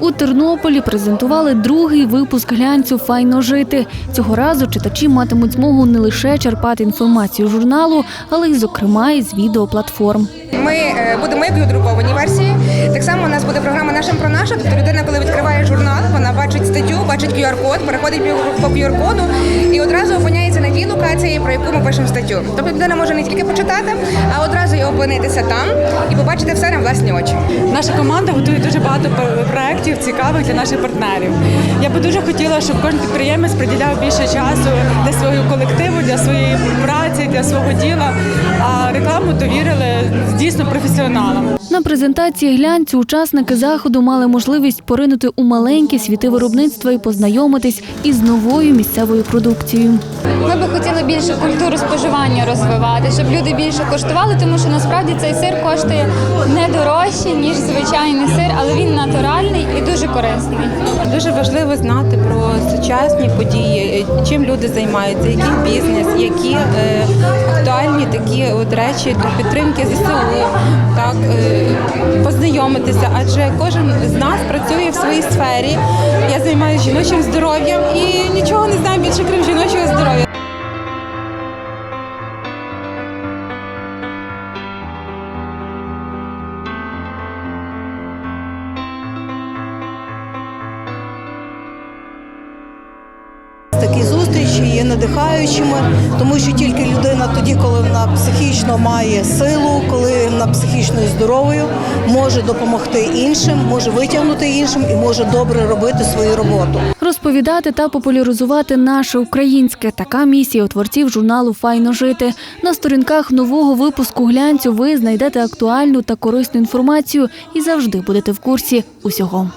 У Тернополі презентували другий випуск глянцю Файно жити. Цього разу читачі матимуть змогу не лише черпати інформацію журналу, але й, зокрема, із відеоплатформ. Ми е, будемо як друкованій версії. Так само у нас буде програма нашим про наше. Тобто людина, коли відкриває журнал, вона бачить статтю, бачить QR-код, переходить по QR-коду і одразу опиняється на тій локації, про яку ми пишемо статтю. Тобто людина може не тільки почитати, а одразу і опинитися там і побачити все на власні очі. Наша команда готує дуже багато пр- проєктів цікавих для наших партнерів. Я би дуже хотіла, щоб кожен підприємець приділяв більше часу для свого колективу, для своєї праці, для свого діла. А рекламу довірили дійсно професіоналам. На презентації глянцю учасники заходу мали можливість поринути у маленькі світи виробництва і познайомитись із новою місцевою продукцією. Ми би хотіли більше культуру споживання розвивати, щоб люди більше коштували, тому що насправді цей сир коштує не дорожче, ніж звичайний сир, але він натуральний і дуже корисний. Дуже важливо знати про сучасні події, чим люди займаються, який бізнес, які е, актуальні такі от речі для підтримки ЗСУ, так е, познайомитися, адже кожен з нас працює в своїй сфері. Я займаюся жіночим здоров'ям і нічого не знаю більше, крім зустрічі є надихаючими, тому що тільки людина тоді, коли вона психічно має силу, коли вона психічно здоровою, може допомогти іншим, може витягнути іншим і може добре робити свою роботу. Розповідати та популяризувати наше українське така місія у творців журналу Файно жити. На сторінках нового випуску глянцю ви знайдете актуальну та корисну інформацію і завжди будете в курсі усього.